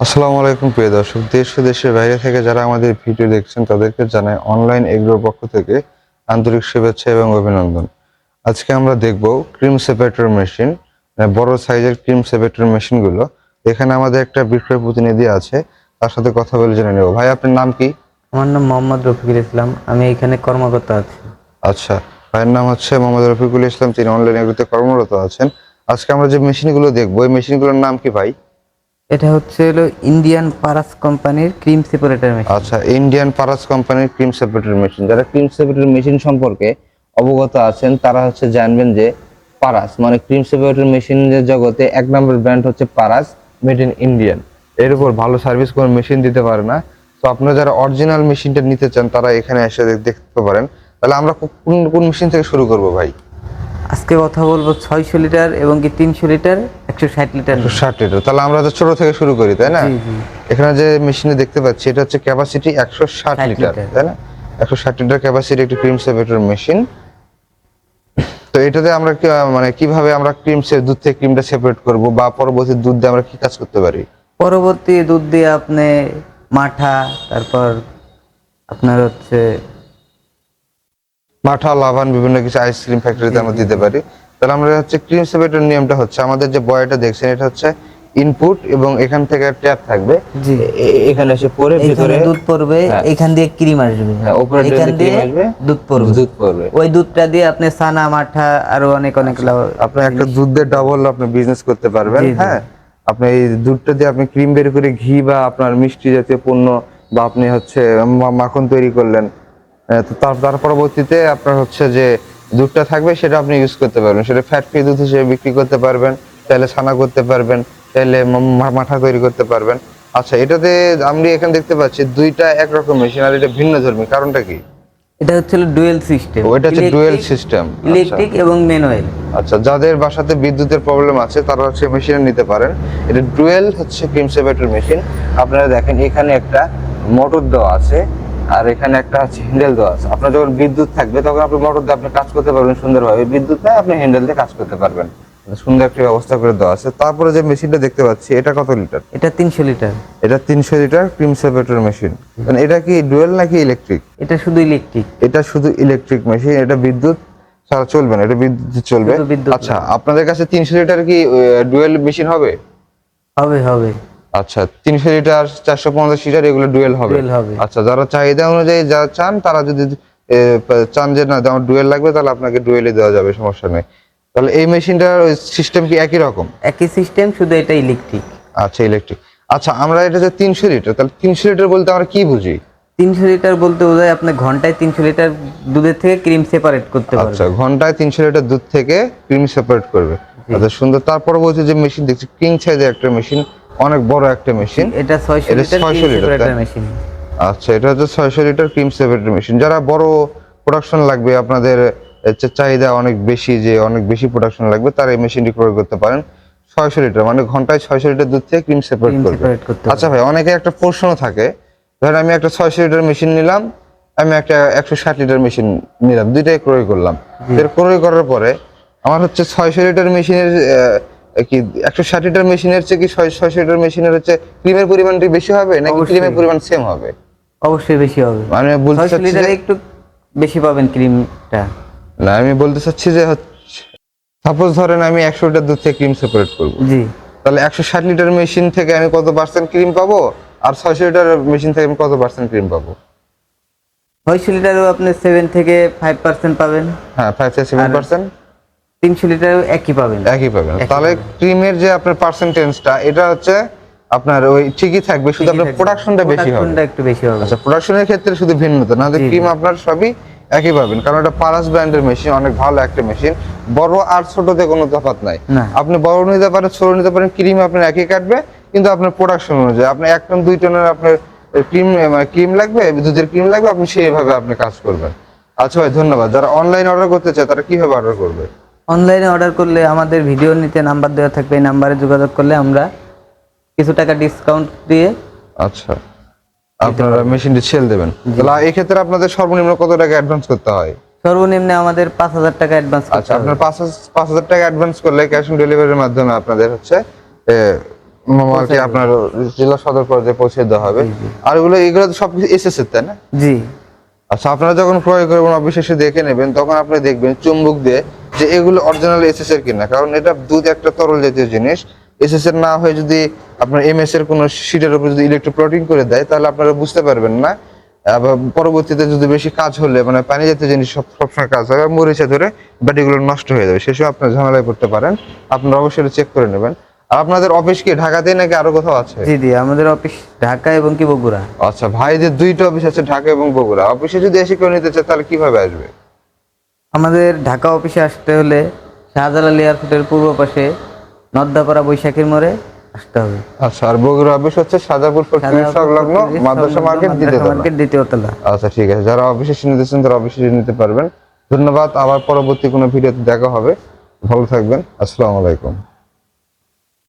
আসসালামু আলাইকুম প্রিয় দর্শক। দেশ ও দেশের বাইরে থেকে যারা আমাদের ভিডিও দেখছেন তাদেরকে জানাই অনলাইন এগ্রোর পক্ষ থেকে আন্তরিক শুভেচ্ছা এবং অভিনন্দন। আজকে আমরা দেখব ক্রিম সেপারেটর মেশিন বড় সাইজের ক্রিম সেপারেটর মেশিনগুলো। এখানে আমাদের একটা বিক্রয় প্রতিনিধি আছে তার সাথে কথা বলে জেনে নেব। ভাই আপনার নাম কি? আমার নাম মোহাম্মদ রফিকুল ইসলাম। আমি এখানে কর্মকর্তা আছি। আচ্ছা ভাইয়ের নাম হচ্ছে মোহাম্মদ রফিকুল ইসলাম। তিনি অনলাইন এগ্রোতে কর্মরত আছেন। আজকে আমরা যে মেশিনগুলো দেখব এই মেশিনগুলোর নাম কি ভাই? এটা হচ্ছে হলো ইন্ডিয়ান পারাস কোম্পানির ক্রিম সেপারেটর মেশিন আচ্ছা ইন্ডিয়ান পারাস কোম্পানির ক্রিম সেপারেটর মেশিন যারা ক্রিম সেপারেটর মেশিন সম্পর্কে অবগত আছেন তারা হচ্ছে জানবেন যে পারাস মানে ক্রিম সেপারেটর মেশিনের জগতে এক নম্বর ব্র্যান্ড হচ্ছে পারাস মেড ইন ইন্ডিয়ান এর উপর ভালো সার্ভিস কোনো মেশিন দিতে পারে না। তো আপনারা যারা অরিজিনাল মেশিনটা নিতে চান তারা এখানে এসে দেখতে পারেন। তাহলে আমরা কোন কোন মেশিন থেকে শুরু করব ভাই? আজকে কথা বলব ছয়শো লিটার এবং কি তিনশো লিটার একশো ষাট লিটার। ষাট লিটার। তাহলে আমরা তো ছোট থেকে শুরু করি তাই না। এখানে যে মেশিনে দেখতে পাচ্ছি এটা হচ্ছে ক্যাপাসিটি একশো ষাট লিটার। তাই না? একশো ষাট লিটার ক্যাপাসিটি একটি ক্রিম সেপারেটর মেশিন তো এটাতে আমরা কি- মানে কীভাবে আমরা ক্রিম দুধ থেকে ক্রিমটা সেপারেট করব বা পরবর্তী দুধ দিয়ে আমরা কি কাজ করতে পারি? পরবর্তী দুধ দিয়ে আপনি মাঠা তারপর আপনার হচ্ছে মাঠা লাভান বিভিন্ন কিছু আইসক্রিম ফ্যাক্টরিতে আমরা দিতে পারি। তাহলে আমরা হচ্ছে ক্রিম সেপারেটর নিয়মটা হচ্ছে আমাদের যে বয়টা দেখছেন এটা হচ্ছে ইনপুট এবং এখান থেকে ট্যাপ থাকবে। এখানে এসে পরে ভিতরে দুধ পড়বে হ্যাঁ। এখান দিয়ে ক্রিম আসবে। হ্যাঁ, উপরে দিয়ে এখান দিয়ে দুধ পড়বে। দুধ পড়বে। ওই দুধটা দিয়ে আপনি সানা মাঠা আরও অনেক অনেক লাভ- আপনি একটা দুধ দিয়ে ডাবল আপনি বিজনেস করতে পারবেন। হ্যাঁ। আপনি এই দুধটা দিয়ে আপনি ক্রিম বের করে ঘি বা আপনার মিষ্টি জাতীয় পণ্য বা আপনি হচ্ছে মাখন তৈরি করলেন তার পরবর্তীতে আপনার হচ্ছে যে দুধটা থাকবে সেটা আপনি ইউজ করতে পারবেন। সেটা ফ্যাট ফ্রি দুধ হিসেবে বিক্রি করতে পারবেন চাইলে ছানা করতে পারবেন চাইলে মাঠা তৈরি করতে পারবেন। আচ্ছা এটাতে আমি এখানে দেখতে পাচ্ছি দুইটা একরকম মেশিন আর এটা ভিন্ন ধর্মী কারণটা কি? এটা হচ্ছে ডুয়েল সিস্টেম ওইটা হচ্ছে ডুয়েল সিস্টেম ইলেকট্রিক এবং ম্যানুয়াল আচ্ছা যাদের বাসাতে বিদ্যুতের প্রবলেম আছে তারা হচ্ছে মেশিনে নিতে পারেন। এটা ডুয়েল হচ্ছে ক্রিম সেপারেটর মেশিন আপনারা দেখেন এখানে একটা মোটর দেওয়া আছে। আর এখানে একটা হচ্ছে হ্যান্ডেল দেওয়া আছে। আপনার যখন বিদ্যুৎ থাকবে তখন আপনি মোটর দিয়ে আপনি কাজ করতে পারবেন সুন্দরভাবে। বিদ্যুৎ নেই আপনি হ্যান্ডেল দিয়ে কাজ করতে পারবেন। সুন্দর একটা ব্যবস্থা করে দেওয়া আছে। তারপরে যে মেশিনটা দেখতে পাচ্ছি এটা কত লিটার এটা তিনশো লিটার এটা তিনশো লিটার ক্রিম সেপারেটর মেশিন মানে এটা কি ডুয়েল নাকি ইলেকট্রিক এটা শুধু ইলেকট্রিক এটা শুধু ইলেকট্রিক মেশিন এটা বিদ্যুৎ? ছাড়া চলবে না এটা বিদ্যুৎ চলবে? আচ্ছা আপনাদের কাছে তিনশো লিটার কি ডুয়েল মেশিন হবে? হবে হবে। আচ্ছা তিনশো লিটার চারশো পঞ্চাশ লিটার এগুলো ডুয়েল হবে। আচ্ছা যারা চাহিদা অনুযায়ী যারা চান তারা যদি চান যে না আমার ডুয়েল লাগবে তাহলে আপনাকে ডুয়েলে দেওয়া যাবে সমস্যা নেই। তাহলে এই মেশিনটার ওই সিস্টেম কি একই রকম? একই সিস্টেম শুধু এটা ইলেকট্রিক আচ্ছা ইলেকট্রিক আচ্ছা আমরা এটা যে তিনশো লিটার তাহলে তিনশো লিটার বলতে আমরা কি বুঝি? তিনশো লিটার বলতে বোঝায় আপনি ঘন্টায় তিনশো লিটার দুধের থেকে ক্রিম সেপারেট করতে পারবেন। আচ্ছা ঘন্টায় তিনশো লিটার দুধ থেকে ক্রিম সেপারেট করবে। আচ্ছা সুন্দর। তারপর বলছে যে মেশিন দেখছি কিং সাইজের একটা মেশিন অনেক বড় একটা মেশিন। এটা ছয়শো এটা litre 600 cream litre, separator machine আচ্ছা এটা হচ্ছে ছয়শো লিটার ক্রিম সেপারেটর মেশিন যারা বড় প্রোডাকশন লাগবে আপনাদের চাহিদা অনেক বেশি যে অনেক বেশি প্রোডাকশন লাগবে তারা এই মেশিনটি ক্রয় করতে পারেন। ছয়শো লিটার মানে ঘন্টায় ছয়শো লিটার দুধ থেকে ক্রিম সেপারেট করবে। আচ্ছা ভাই অনেকে একটা প্রশ্ন থাকে ধরেন আমি একটা ছয়শো লিটার মেশিন নিলাম আমি একটা একশো ষাট লিটার মেশিন নিলাম দুইটাই ক্রয় করলাম। এর ক্রয় করার পরে আমার হচ্ছে ছয়শো লিটার মেশিনের কি একশো ষাট লিটার মেশিনের চেয়ে কি ছয়শো লিটার মেশিনের হচ্ছে ক্রিমের পরিমাণটি বেশি হবে নাকি ক্রিমের পরিমাণ সেম হবে? অবশ্যই বেশি হবে। মানে বলতে চাচ্ছি যে- একটু বেশি পাবেন ক্রিমটা। না আমি বলতে চাচ্ছি যে সাপোজ ধরেন আমি একশো লিটার দুধ থেকে ক্রিম সেপারেট করব। জি। তাহলে একশো ষাট লিটার মেশিন থেকে আমি কত পার্সেন্ট ক্রিম পাবো? আর ছয়শো লিটার মেশিন থেকে আমি কত পার্সেন্ট ক্রিম পাবো? ছয়শো লিটারও আপনি সেভেন থেকে ফাইভ পার্সেন্ট পাবেন। হ্যাঁ ফাইভ থেকে সেভেন পার্সেন্ট তিনশো লিটারও একই পাবেন। একই পাবেন। তাহলে ক্রিমের যে আপনার পার্সেন্টেজটা এটা হচ্ছে আপনার ওই ঠিকই থাকবে শুধু আপনার প্রোডাকশনটা বেশি হবে। প্রোডাকশনটা একটু বেশি হবে। আচ্ছা প্রোডাকশনের ক্ষেত্রে শুধু ভিন্নতা না ক্রিম আপনার সবই একই পাবেন কারণ এটা পারাস ব্র্যান্ডের মেশিন অনেক ভালো একটা মেশিন বড় আর ছোটতে কোনো তফাৎ নাই। আপনি বড় নিতে পারেন ছোট নিতে পারেন ক্রিম আপনার একই কাটবে কিন্তু আপনার প্রোডাকশন অনুযায়ী। আপনি এক টন দুই টনের আপনার ক্রিম ক্রিম লাগবে দুধের ক্রিম লাগবে আপনি সেইভাবে আপনি কাজ করবেন। আচ্ছা ভাই ধন্যবাদ। যারা অনলাইন অর্ডার করতে চায় তারা কীভাবে অর্ডার করবে? অনলাইনে অর্ডার করলে আমাদের ভিডিও নিতে নাম্বার দেওয়া থাকবে এই নাম্বারে যোগাযোগ করলে আমরা কিছু টাকা ডিসকাউন্ট দিয়ে আচ্ছা। আপনারা মেশিনটি সেল দেবেন। তাহলে এই ক্ষেত্রে আপনাদের সর্বনিম্ন কত টাকা অ্যাডভান্স করতে হয়? সর্বনিম্নে আমাদের পাঁচ হাজার টাকা অ্যাডভান্স আচ্ছা আপনার পাঁচ হাজার- পাঁচ হাজার টাকা অ্যাডভান্স করলে ক্যাশ অন ডেলিভারির মাধ্যমে আপনাদের হচ্ছে এ, আপনার জেলা সদর পর্যায়ে পৌঁছে দেওয়া হবে। আর এগুলো এগুলো সব এসএস এর তাই না? জি। আচ্ছা আপনারা যখন ক্রয় করবেন এসে দেখে নেবেন তখন আপনি দেখবেন চুম্বক দিয়ে যে এগুলো অরিজিনাল এসএস এর কিনা কারণ এটা দুধ একটা তরল জাতীয় জিনিস। এসএস এর না হয়ে যদি আপনার এমএস এর কোনো শিটের উপর যদি ইলেকট্রোপ্লোটিং করে দেয় তাহলে আপনারা বুঝতে পারবেন না। পরবর্তীতে যদি বেশি কাজ হলে মানে পানি জাতীয় জিনিস সব সবসময় কাজ হয় মরিচা ধরে ব্যাটিগুলো নষ্ট হয়ে যাবে। সেসব আপনার ঝামেলায় পড়তে পারেন। আপনারা অবশ্যই চেক করে নেবেন। আর আপনাদের অফিস কি ঢাকাতেই নাকি আরও কোথাও আছে? জি জি আমাদের অফিস ঢাকা এবং কি বগুড়া। আচ্ছা ভাইদের দুইটা অফিস আছে ঢাকা এবং বগুড়া অফিসে যদি এসে কেউ নিতে চায় তাহলে কীভাবে আসবে? আমাদের ঢাকা অফিসে আসতে হলে শাহজালাল এয়ারপোর্টের পূর্ব পাশে নদ্দাপাড়া বৈশাখীর মোড়ে আসতে হবে। আচ্ছা আর বগুড়া অফিস হচ্ছে সাজাপুর সংলগ্ন মাদ্রাসা মার্কেট দিতে মার্কেট দ্বিতীয় তলা। আচ্ছা ঠিক আছে। যারা অফিসে নিতেছেন তারা অফিসে নিতে পারবেন। ধন্যবাদ। আবার পরবর্তী কোনো ভিডিওতে দেখা হবে। ভালো থাকবেন। আসসালামু আলাইকুম।